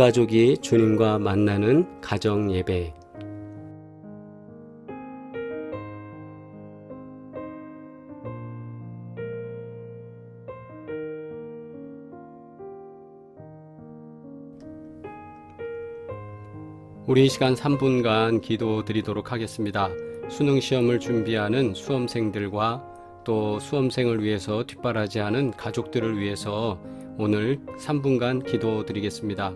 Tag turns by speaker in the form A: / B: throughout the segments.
A: 가족이 주님과 만나는 가정 예배. 우리 이 시간 3분간 기도 드리도록 하겠습니다. 수능 시험을 준비하는 수험생들과 또 수험생을 위해서 뒷바라지하는 가족들을 위해서 오늘 3분간 기도 드리겠습니다.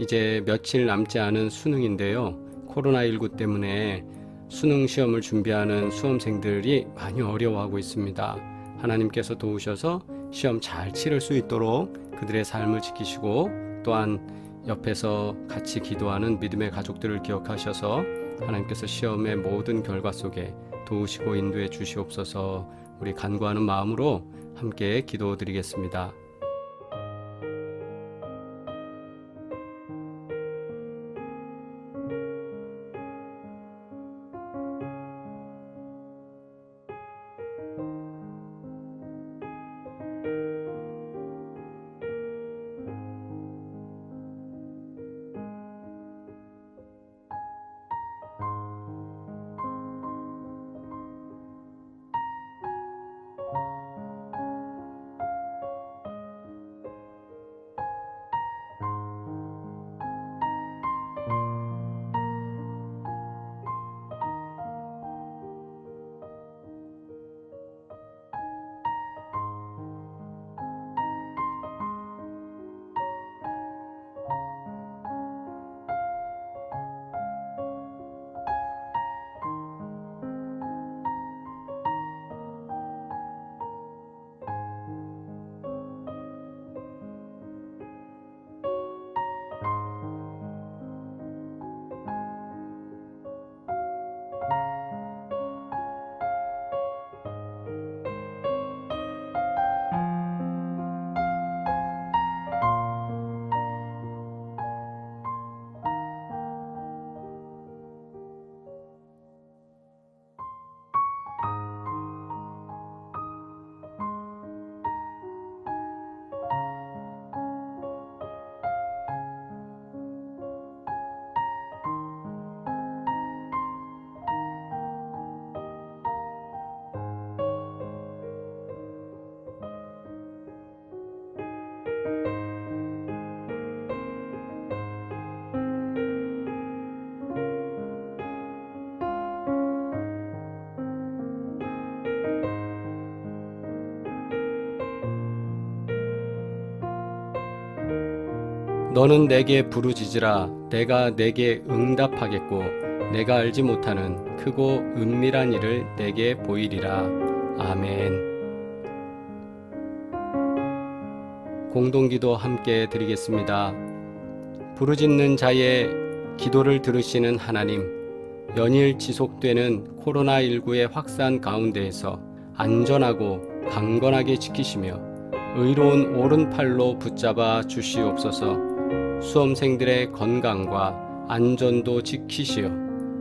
A: 이제 며칠 남지 않은 수능인데요. 코로나19 때문에 수능 시험을 준비하는 수험생들이 많이 어려워하고 있습니다. 하나님께서 도우셔서 시험 잘 치를 수 있도록 그들의 삶을 지키시고 또한 옆에서 같이 기도하는 믿음의 가족들을 기억하셔서 하나님께서 시험의 모든 결과 속에 도우시고 인도해 주시옵소서 우리 간구하는 마음으로 함께 기도 드리겠습니다. 너는 내게 부르짖으라 내가 내게 응답하겠고 내가 알지 못하는 크고 은밀한 일을 내게 보이리라 아멘. 공동기도 함께 드리겠습니다. 부르짖는 자의 기도를 들으시는 하나님, 연일 지속되는 코로나19의 확산 가운데에서 안전하고 강건하게 지키시며 의로운 오른팔로 붙잡아 주시옵소서 수험생들의 건강과 안전도 지키시어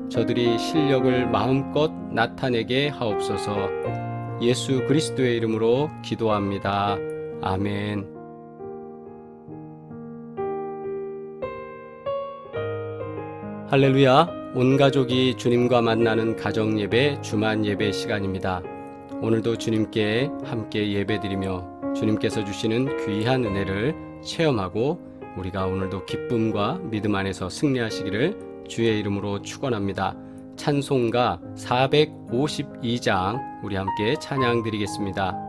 A: 저들이 실력을 마음껏 나타내게 하옵소서 예수 그리스도의 이름으로 기도합니다. 아멘. 할렐루야. 온 가족이 주님과 만나는 가정 예배 주만 예배 시간입니다. 오늘도 주님께 함께 예배드리며 주님께서 주시는 귀한 은혜를 체험하고 우리가 오늘도 기쁨과 믿음 안에서 승리하시기를 주의 이름으로 축원합니다. 찬송가 452장 우리 함께 찬양 드리겠습니다.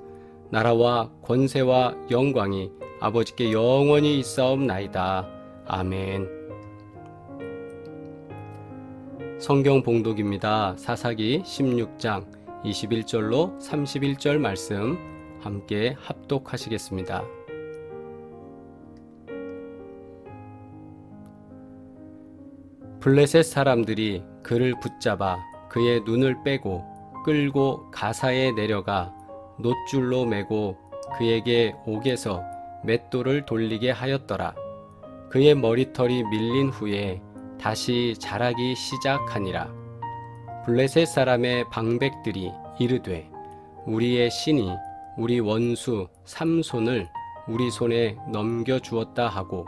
A: 나라와 권세와 영광이 아버지께 영원히 있사옵나이다. 아멘. 성경 봉독입니다. 사사기 16장 21절로 31절 말씀 함께 합독하시겠습니다. 블레셋 사람들이 그를 붙잡아 그의 눈을 빼고 끌고 가사에 내려가 놋줄로 매고 그에게 옥에서 맷돌을 돌리게 하였더라. 그의 머리털이 밀린 후에 다시 자라기 시작하니라. 블레셋 사람의 방백들이 이르되 우리의 신이 우리 원수 삼손을 우리 손에 넘겨 주었다 하고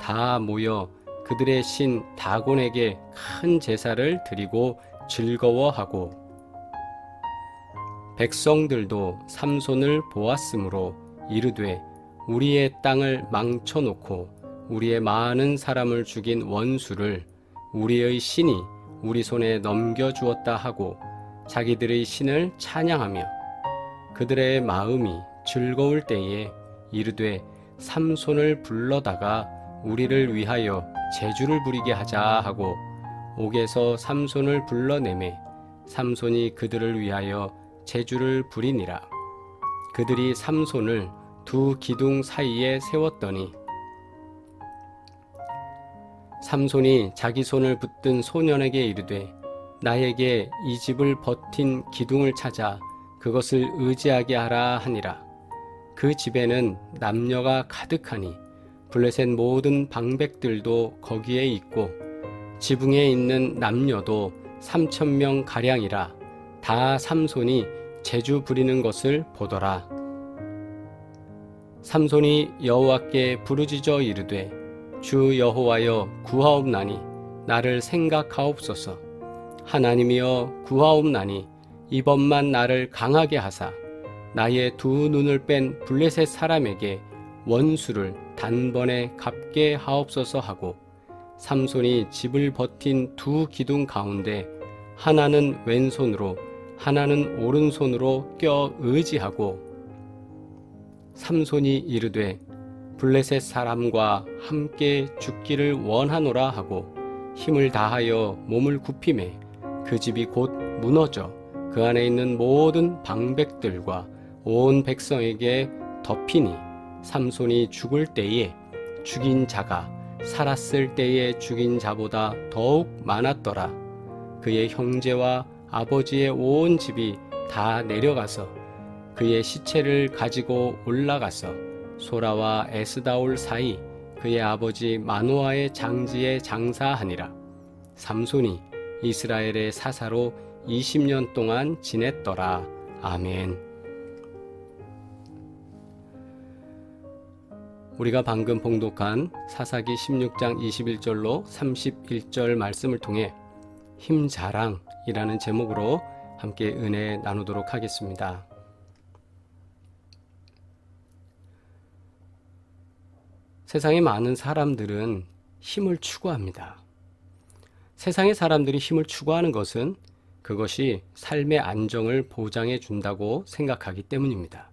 A: 다 모여 그들의 신 다곤에게 큰 제사를 드리고 즐거워하고 백성들도 삼손을 보았으므로 이르되 우리의 땅을 망쳐놓고 우리의 많은 사람을 죽인 원수를 우리의 신이 우리 손에 넘겨주었다 하고 자기들의 신을 찬양하며 그들의 마음이 즐거울 때에 이르되 삼손을 불러다가 우리를 위하여 제주를 부리게 하자 하고 옥에서 삼손을 불러내매 삼손이 그들을 위하여 제주를 부리니라. 그들이 삼손을 두 기둥 사이에 세웠더니 삼손이 자기 손을 붙든 소년에게 이르되 나에게 이 집을 버틴 기둥을 찾아 그것을 의지하게 하라 하니라. 그 집에는 남녀가 가득하니 블레셋 모든 방백들도 거기에 있고 지붕에 있는 남녀도 삼천 명 가량이라 다 삼손이 제주 부리는 것을 보더라. 삼손이 여호와께 부르짖어 이르되 주 여호와여 구하옵나니 나를 생각하옵소서 하나님이여 구하옵나니 이번만 나를 강하게 하사 나의 두 눈을 뺀 블레셋 사람에게 원수를 단번에 갚게 하옵소서 하고 삼손이 집을 버틴 두 기둥 가운데 하나는 왼손으로 하나는 오른손으로 껴 의지하고 삼손이 이르되 블레셋 사람과 함께 죽기를 원하노라 하고 힘을 다하여 몸을 굽힘에 그 집이 곧 무너져 그 안에 있는 모든 방백들과 온 백성에게 덮이니 삼손이 죽을 때에 죽인 자가 살았을 때에 죽인 자보다 더욱 많았더라. 그의 형제와 아버지의 온 집이 다 내려가서 그의 시체를 가지고 올라가서 소라와 에스다올 사이 그의 아버지 마노아의 장지에 장사하니라. 삼손이 이스라엘의 사사로 20년 동안 지냈더라. 아멘. 우리가 방금 봉독한 사사기 16장 21절로 31절 말씀을 통해 힘 자랑이라는 제목으로 함께 은혜 나누도록 하겠습니다. 세상의 많은 사람들은 힘을 추구합니다. 세상의 사람들이 힘을 추구하는 것은 그것이 삶의 안정을 보장해 준다고 생각하기 때문입니다.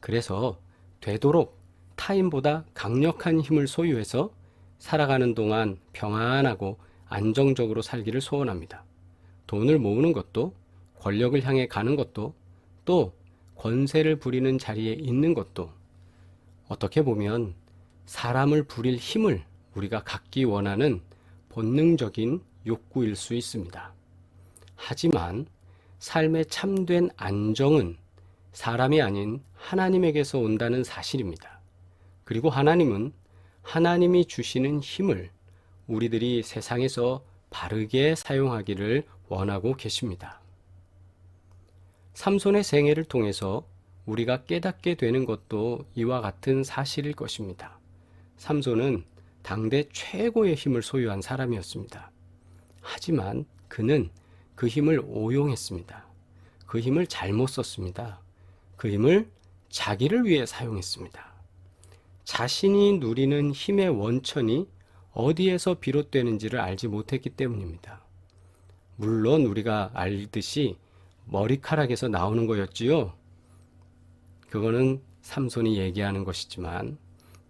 A: 그래서 되도록 타인보다 강력한 힘을 소유해서 살아가는 동안 평안하고 안정적으로 살기를 소원합니다. 돈을 모으는 것도 권력을 향해 가는 것도 또 권세를 부리는 자리에 있는 것도 어떻게 보면 사람을 부릴 힘을 우리가 갖기 원하는 본능적인 욕구일 수 있습니다. 하지만 삶의 참된 안정은 사람이 아닌 하나님에게서 온다는 사실입니다. 그리고 하나님은 하나님이 주시는 힘을 우리들이 세상에서 바르게 사용하기를 원하고 계십니다. 삼손의 생애를 통해서 우리가 깨닫게 되는 것도 이와 같은 사실일 것입니다. 삼손은 당대 최고의 힘을 소유한 사람이었습니다. 하지만 그는 그 힘을 오용했습니다. 그 힘을 잘못 썼습니다. 그 힘을 자기를 위해 사용했습니다. 자신이 누리는 힘의 원천이 어디에서 비롯되는지를 알지 못했기 때문입니다. 물론 우리가 알듯이 머리카락에서 나오는 거였지요. 그거는 삼손이 얘기하는 것이지만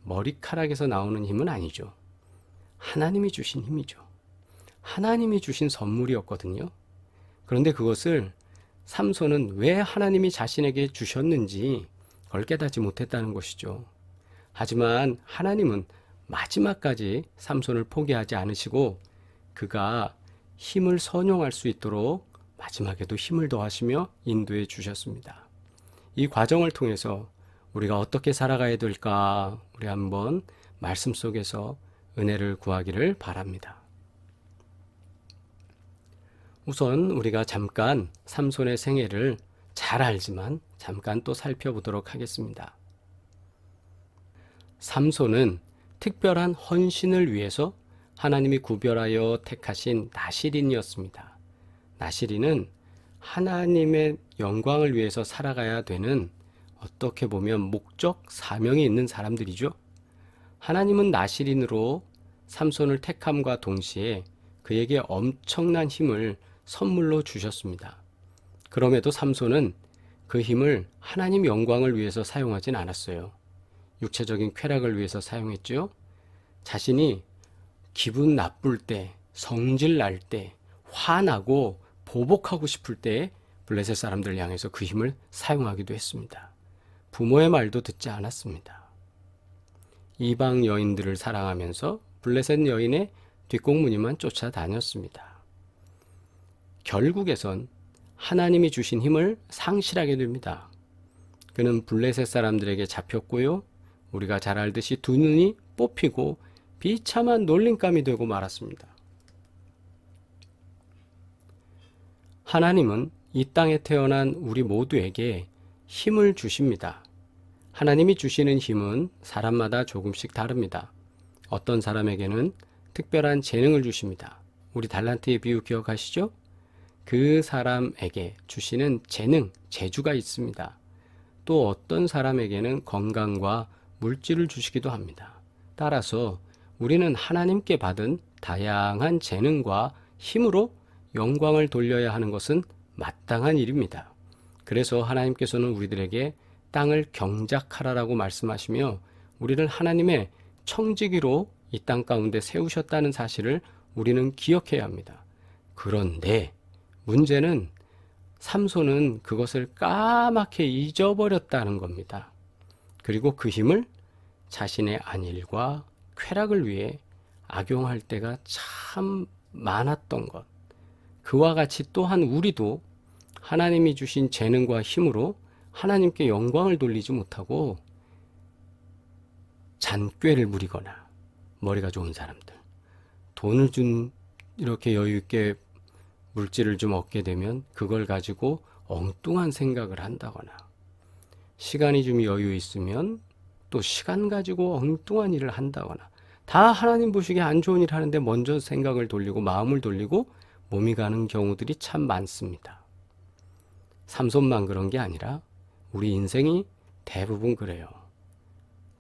A: 머리카락에서 나오는 힘은 아니죠. 하나님이 주신 힘이죠. 하나님이 주신 선물이었거든요. 그런데 그것을 삼손은 왜 하나님이 자신에게 주셨는지 그걸 깨닫지 못했다는 것이죠. 하지만 하나님은 마지막까지 삼손을 포기하지 않으시고 그가 힘을 선용할 수 있도록 마지막에도 힘을 더하시며 인도해 주셨습니다. 이 과정을 통해서 우리가 어떻게 살아가야 될까 우리 한번 말씀 속에서 은혜를 구하기를 바랍니다. 우선 우리가 잠깐 삼손의 생애를 잘 알지만 잠깐 또 살펴보도록 하겠습니다. 삼손은 특별한 헌신을 위해서 하나님이 구별하여 택하신 나시린이었습니다. 나시린은 하나님의 영광을 위해서 살아가야 되는 어떻게 보면 목적, 사명이 있는 사람들이죠. 하나님은 나시린으로 삼손을 택함과 동시에 그에게 엄청난 힘을 선물로 주셨습니다. 그럼에도 삼손은 그 힘을 하나님 영광을 위해서 사용하진 않았어요. 육체적인 쾌락을 위해서 사용했죠. 자신이 기분 나쁠 때, 성질 날 때, 화나고 보복하고 싶을 때 블레셋 사람들 향해서 그 힘을 사용하기도 했습니다. 부모의 말도 듣지 않았습니다. 이방 여인들을 사랑하면서 블레셋 여인의 뒷공무니만 쫓아다녔습니다. 결국에선 하나님이 주신 힘을 상실하게 됩니다. 그는 블레셋 사람들에게 잡혔고요. 우리가 잘 알듯이 두 눈이 뽑히고 비참한 놀림감이 되고 말았습니다. 하나님은 이 땅에 태어난 우리 모두에게 힘을 주십니다. 하나님이 주시는 힘은 사람마다 조금씩 다릅니다. 어떤 사람에게는 특별한 재능을 주십니다. 우리 달란트의 비유 기억하시죠? 그 사람에게 주시는 재능, 재주가 있습니다. 또 어떤 사람에게는 건강과 물질을 주시기도 합니다. 따라서 우리는 하나님께 받은 다양한 재능과 힘으로 영광을 돌려야 하는 것은 마땅한 일입니다. 그래서 하나님께서는 우리들에게 땅을 경작하라라고 말씀하시며 우리를 하나님의 청지기로 이 땅 가운데 세우셨다는 사실을 우리는 기억해야 합니다. 그런데 문제는 삼손은 그것을 까맣게 잊어버렸다는 겁니다. 그리고 그 힘을 자신의 안일과 쾌락을 위해 악용할 때가 참 많았던 것. 그와 같이 또한 우리도 하나님이 주신 재능과 힘으로 하나님께 영광을 돌리지 못하고 잔꾀를 부리거나 머리가 좋은 사람들 돈을 준 이렇게 여유 있게 물질을 좀 얻게 되면 그걸 가지고 엉뚱한 생각을 한다거나 시간이 좀 여유 있으면 또 시간 가지고 엉뚱한 일을 한다거나 다 하나님 보시기에 안 좋은 일 하는데 먼저 생각을 돌리고 마음을 돌리고 몸이 가는 경우들이 참 많습니다. 삼손만 그런 게 아니라 우리 인생이 대부분 그래요.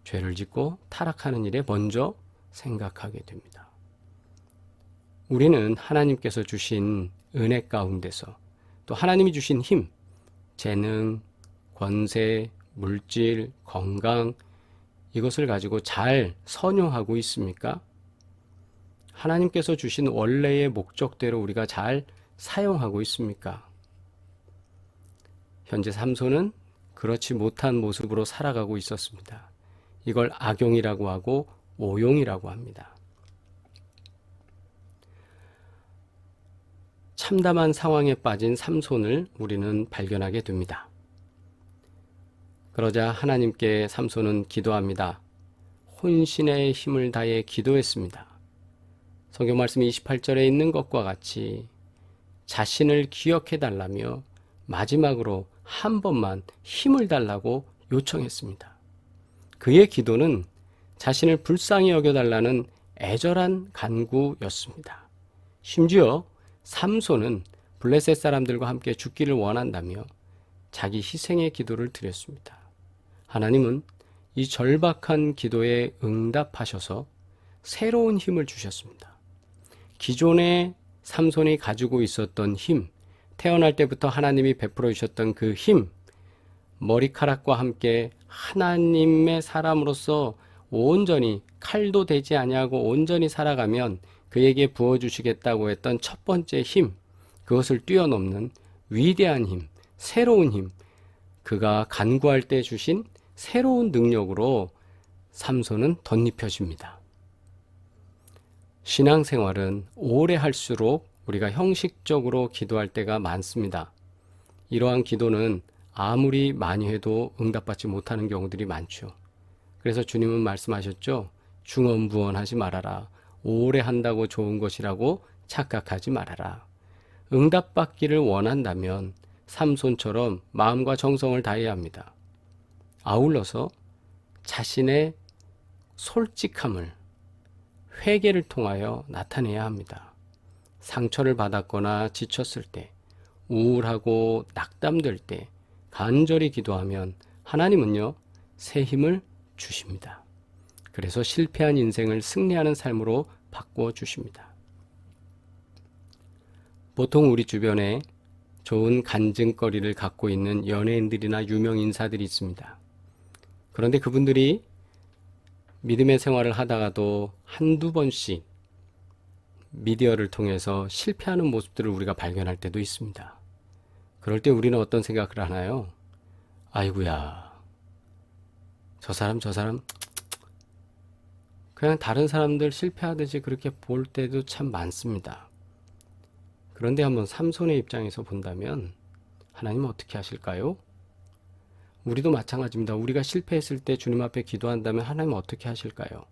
A: 죄를 짓고 타락하는 일에 먼저 생각하게 됩니다. 우리는 하나님께서 주신 은혜 가운데서 또 하나님이 주신 힘, 재능, 권세, 물질, 건강, 이것을 가지고 잘 선용하고 있습니까? 하나님께서 주신 원래의 목적대로 우리가 잘 사용하고 있습니까? 현재 삼손은 그렇지 못한 모습으로 살아가고 있었습니다. 이걸 악용이라고 하고 오용이라고 합니다. 참담한 상황에 빠진 삼손을 우리는 발견하게 됩니다. 그러자 하나님께 삼손은 기도합니다. 혼신의 힘을 다해 기도했습니다. 성경 말씀 28절에 있는 것과 같이 자신을 기억해 달라며 마지막으로 한 번만 힘을 달라고 요청했습니다. 그의 기도는 자신을 불쌍히 여겨 달라는 애절한 간구였습니다. 심지어 삼손은 블레셋 사람들과 함께 죽기를 원한다며 자기 희생의 기도를 드렸습니다. 하나님은 이 절박한 기도에 응답하셔서 새로운 힘을 주셨습니다. 기존의 삼손이 가지고 있었던 힘, 태어날 때부터 하나님이 베풀어 주셨던 그 힘, 머리카락과 함께 하나님의 사람으로서 온전히 칼도 되지 아니하고 온전히 살아가면 그에게 부어 주시겠다고 했던 첫 번째 힘, 그것을 뛰어넘는 위대한 힘, 새로운 힘, 그가 간구할 때 주신 새로운 능력으로 삼손은 덧입혀집니다. 신앙생활은 오래 할수록 우리가 형식적으로 기도할 때가 많습니다. 이러한 기도는 아무리 많이 해도 응답받지 못하는 경우들이 많죠. 그래서 주님은 말씀하셨죠. 중언부언하지 말아라. 오래 한다고 좋은 것이라고 착각하지 말아라. 응답받기를 원한다면 삼손처럼 마음과 정성을 다해야 합니다. 아울러서 자신의 솔직함을 회개를 통하여 나타내야 합니다. 상처를 받았거나 지쳤을 때, 우울하고 낙담될 때 간절히 기도하면 하나님은요, 새 힘을 주십니다. 그래서 실패한 인생을 승리하는 삶으로 바꾸어 주십니다. 보통 우리 주변에 좋은 간증거리를 갖고 있는 연예인들이나 유명 인사들이 있습니다. 그런데 그분들이 믿음의 생활을 하다가도 한두 번씩 미디어를 통해서 실패하는 모습들을 우리가 발견할 때도 있습니다. 그럴 때 우리는 어떤 생각을 하나요? 아이구야, 저 사람, 저 사람, 그냥 다른 사람들 실패하듯이 그렇게 볼 때도 참 많습니다. 그런데 한번 삼손의 입장에서 본다면 하나님은 어떻게 하실까요? 우리도 마찬가지입니다. 우리가 실패했을 때 주님 앞에 기도한다면 하나님은 어떻게 하실까요?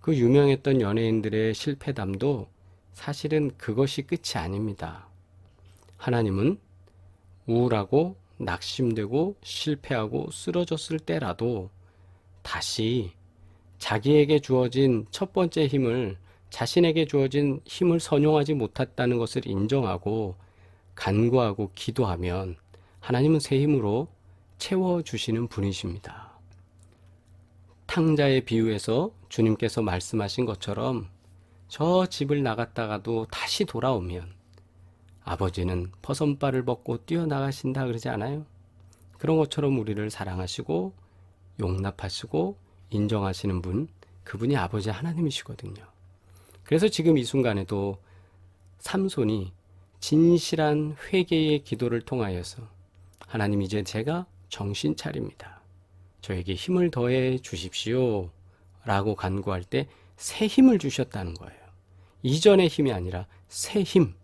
A: 그 유명했던 연예인들의 실패담도 사실은 그것이 끝이 아닙니다. 하나님은 우울하고 낙심되고 실패하고 쓰러졌을 때라도 다시 자기에게 주어진 첫 번째 힘을 자신에게 주어진 힘을 선용하지 못했다는 것을 인정하고 간구하고 기도하면 하나님은 새 힘으로 채워주시는 분이십니다. 탕자의 비유에서 주님께서 말씀하신 것처럼 저 집을 나갔다가도 다시 돌아오면 아버지는 버선발을 벗고 뛰어나가신다 그러지 않아요? 그런 것처럼 우리를 사랑하시고 용납하시고 인정하시는 분, 그분이 아버지 하나님이시거든요. 그래서 지금 이 순간에도 삼손이 진실한 회개의 기도를 통하여서 하나님 이제 제가 정신 차립니다. 저에게 힘을 더해 주십시오. 라고 간구할 때 새 힘을 주셨다는 거예요. 이전의 힘이 아니라 새 힘.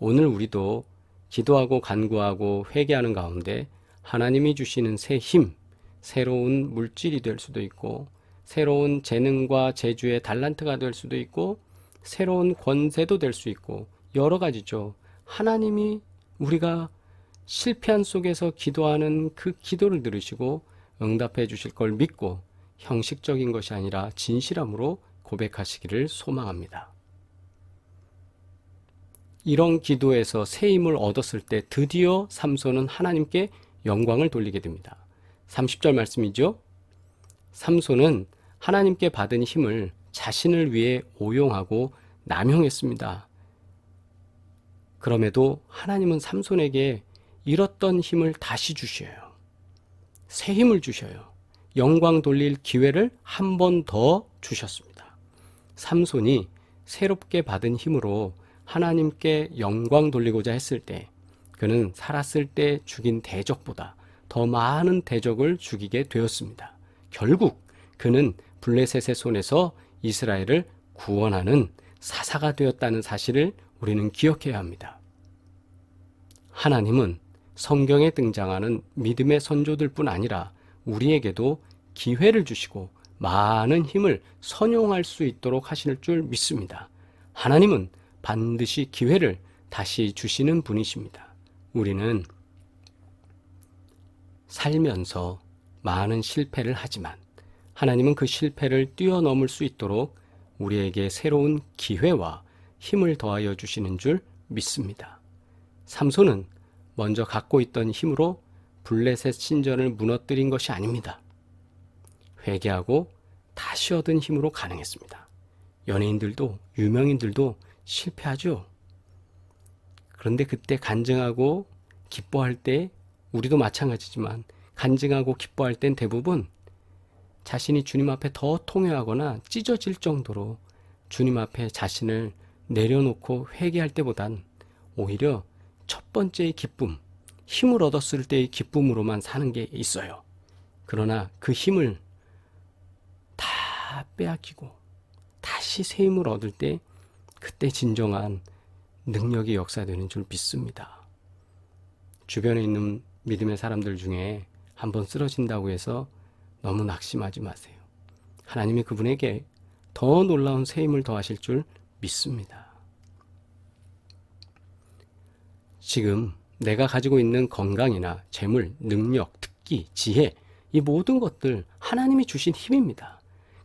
A: 오늘 우리도 기도하고 간구하고 회개하는 가운데 하나님이 주시는 새 힘, 새로운 물질이 될 수도 있고, 새로운 재능과 재주의 달란트가 될 수도 있고, 새로운 권세도 될 수 있고, 여러 가지죠. 하나님이 우리가 실패한 속에서 기도하는 그 기도를 들으시고 응답해 주실 걸 믿고 형식적인 것이 아니라 진실함으로 고백하시기를 소망합니다. 이런 기도에서 새 힘을 얻었을 때 드디어 삼손은 하나님께 영광을 돌리게 됩니다. 30절 말씀이죠. 삼손은 하나님께 받은 힘을 자신을 위해 오용하고 남용했습니다. 그럼에도 하나님은 삼손에게 잃었던 힘을 다시 주셔요. 새 힘을 주셔요. 영광 돌릴 기회를 한 번 더 주셨습니다. 삼손이 새롭게 받은 힘으로 하나님께 영광 돌리고자 했을 때 그는 살았을 때 죽인 대적보다 더 많은 대적을 죽이게 되었습니다. 결국 그는 블레셋의 손에서 이스라엘을 구원하는 사사가 되었다는 사실을 우리는 기억해야 합니다. 하나님은 성경에 등장하는 믿음의 선조들 뿐 아니라 우리에게도 기회를 주시고 많은 힘을 선용할 수 있도록 하실 줄 믿습니다. 하나님은 반드시 기회를 다시 주시는 분이십니다. 우리는 살면서 많은 실패를 하지만 하나님은 그 실패를 뛰어넘을 수 있도록 우리에게 새로운 기회와 힘을 더하여 주시는 줄 믿습니다. 삼손은 먼저 갖고 있던 힘으로 블레셋 신전을 무너뜨린 것이 아닙니다. 회개하고 다시 얻은 힘으로 가능했습니다. 연예인들도 유명인들도 실패하죠. 그런데 그때 간증하고 기뻐할 때 우리도 마찬가지지만 간증하고 기뻐할 땐 대부분 자신이 주님 앞에 더 통회하거나 찢어질 정도로 주님 앞에 자신을 내려놓고 회개할 때보단 오히려 첫 번째의 기쁨, 힘을 얻었을 때의 기쁨으로만 사는 게 있어요. 그러나 그 힘을 다 빼앗기고 다시 새 힘을 얻을 때 그때 진정한 능력이 역사되는 줄 믿습니다. 주변에 있는 믿음의 사람들 중에 한번 쓰러진다고 해서 너무 낙심하지 마세요. 하나님이 그분에게 더 놀라운 새 힘을 더하실 줄 믿습니다. 지금 내가 가지고 있는 건강이나 재물, 능력, 특기, 지혜, 이 모든 것들 하나님이 주신 힘입니다.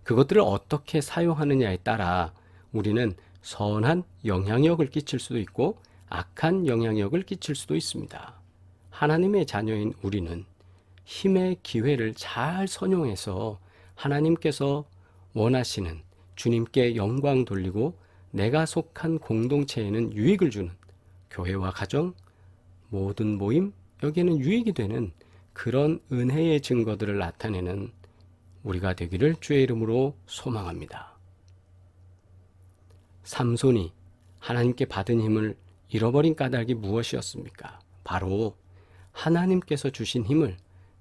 A: 그것들을 어떻게 사용하느냐에 따라 우리는 선한 영향력을 끼칠 수도 있고 악한 영향력을 끼칠 수도 있습니다. 하나님의 자녀인 우리는 힘의 기회를 잘 선용해서 하나님께서 원하시는 주님께 영광 돌리고 내가 속한 공동체에는 유익을 주는 교회와 가정, 모든 모임, 여기에는 유익이 되는 그런 은혜의 증거들을 나타내는 우리가 되기를 주의 이름으로 소망합니다. 삼손이 하나님께 받은 힘을 잃어버린 까닭이 무엇이었습니까? 바로 하나님께서 주신 힘을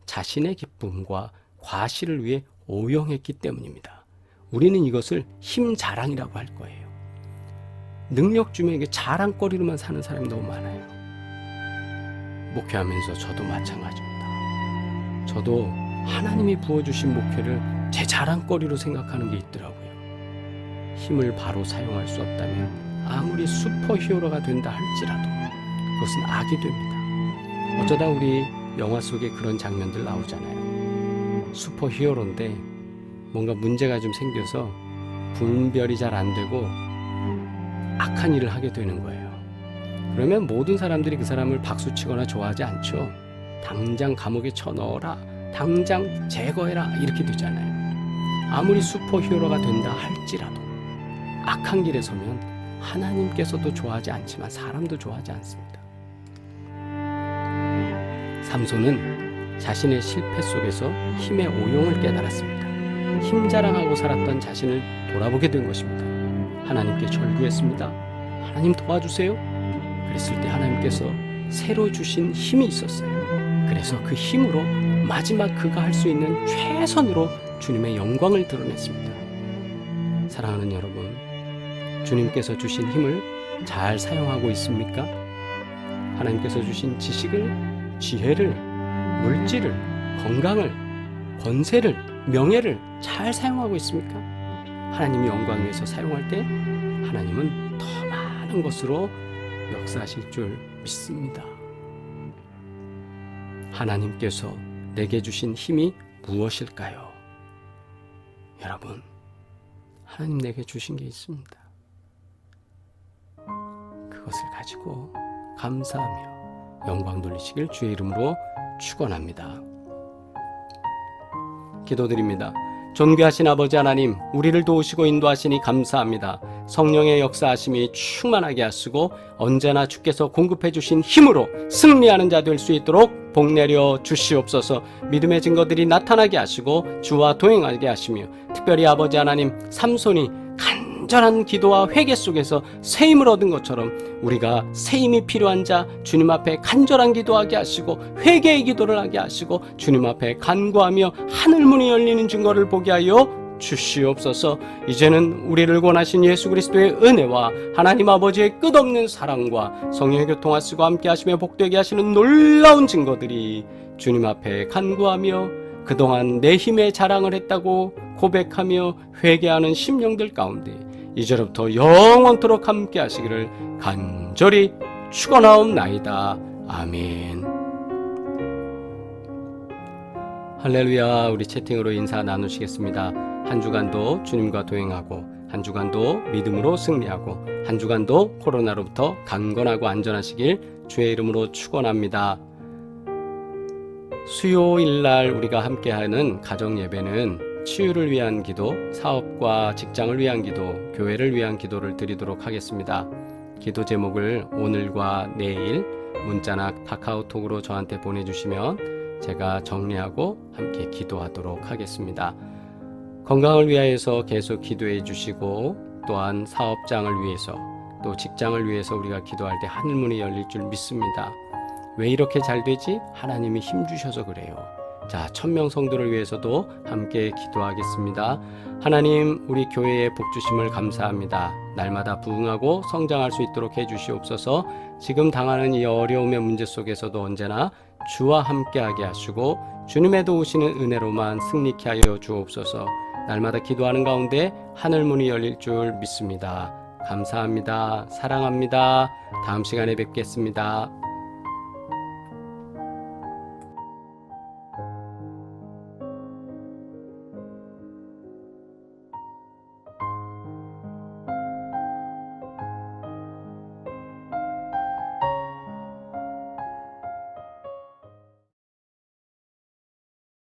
A: 자신의 기쁨과 과실을 위해 오용했기 때문입니다. 우리는 이것을 힘 자랑이라고 할 거예요. 능력 주면에게 자랑거리로만 사는 사람이 너무 많아요. 목회하면서 저도 마찬가지입니다. 저도 하나님이 부어주신 목회를 제 자랑거리로 생각하는 게 있더라고요. 힘을 바로 사용할 수 없다면 아무리 슈퍼 히어로가 된다 할지라도 그것은 악이 됩니다. 어쩌다 우리 영화 속에 그런 장면들 나오잖아요. 슈퍼 히어로인데 뭔가 문제가 좀 생겨서 분별이 잘 안 되고 악한 일을 하게 되는 거예요. 그러면 모든 사람들이 그 사람을 박수치거나 좋아하지 않죠. 당장 감옥에 쳐넣어라. 당장 제거해라. 이렇게 되잖아요. 아무리 슈퍼 히어로가 된다 할지라도 악한 길에 서면 하나님께서도 좋아하지 않지만 사람도 좋아하지 않습니다. 삼손은 자신의 실패 속에서 힘의 오용을 깨달았습니다. 힘 자랑하고 살았던 자신을 돌아보게 된 것입니다. 하나님께 절규했습니다. 하나님 도와주세요. 그랬을 때 하나님께서 새로 주신 힘이 있었어요. 그래서 그 힘으로 마지막 그가 할 수 있는 최선으로 주님의 영광을 드러냈습니다. 사랑하는 여러분, 주님께서 주신 힘을 잘 사용하고 있습니까? 하나님께서 주신 지식을, 지혜를, 물질을, 건강을, 권세를, 명예를 잘 사용하고 있습니까? 하나님이 영광 위해서 사용할 때 하나님은 더 많은 것으로 역사하실 줄 믿습니다. 하나님께서 내게 주신 힘이 무엇일까요? 여러분, 하나님 내게 주신 게 있습니다. 그것을 가지고 감사하며 영광 돌리시길 주의 이름으로 축원합니다. 기도드립니다. 존귀하신 아버지 하나님, 우리를 도우시고 인도하시니 감사합니다. 성령의 역사하심이 충만하게 하시고 언제나 주께서 공급해 주신 힘으로 승리하는 자 될 수 있도록 복 내려 주시옵소서 믿음의 증거들이 나타나게 하시고 주와 동행하게 하시며 특별히 아버지 하나님 삼손이 간절한 기도와 회개 속에서 새 힘을 얻은 것처럼 우리가 새 힘이 필요한 자 주님 앞에 간절한 기도하게 하시고 회개의 기도를 하게 하시고 주님 앞에 간구하며 하늘 문이 열리는 증거를 보게 하여 주시옵소서. 이제는 우리를 권하신 예수 그리스도의 은혜와 하나님 아버지의 끝없는 사랑과 성령의 교통하시고 함께 하시며 복되게 하시는 놀라운 증거들이 주님 앞에 간구하며 그동안 내 힘의 자랑을 했다고 고백하며 회개하는 심령들 가운데 이제부터 영원토록 함께 하시기를 간절히 축원하옵나이다. 아멘. 할렐루야 우리 채팅으로 인사 나누시겠습니다. 한 주간도 주님과 동행하고 한 주간도 믿음으로 승리하고 한 주간도 코로나로부터 강건하고 안전하시길 주의 이름으로 축원합니다. 수요일 날 우리가 함께하는 가정 예배는 치유를 위한 기도, 사업과 직장을 위한 기도, 교회를 위한 기도를 드리도록 하겠습니다. 기도 제목을 오늘과 내일 문자나 카카오톡으로 저한테 보내주시면 제가 정리하고 함께 기도하도록 하겠습니다. 건강을 위하여서 계속 기도해 주시고 또한 사업장을 위해서 또 직장을 위해서 우리가 기도할 때 하늘문이 열릴 줄 믿습니다. 왜 이렇게 잘 되지? 하나님이 힘 주셔서 그래요. 자, 천명 성도를 위해서도 함께 기도하겠습니다. 하나님, 우리 교회의 복 주심을 감사합니다. 날마다 부흥하고 성장할 수 있도록 해 주시옵소서. 지금 당하는 이 어려움의 문제 속에서도 언제나 주와 함께하게 하시고 주님의 도우시는 은혜로만 승리케 하여 주옵소서. 날마다 기도하는 가운데 하늘 문이 열릴 줄 믿습니다. 감사합니다. 사랑합니다. 다음 시간에 뵙겠습니다.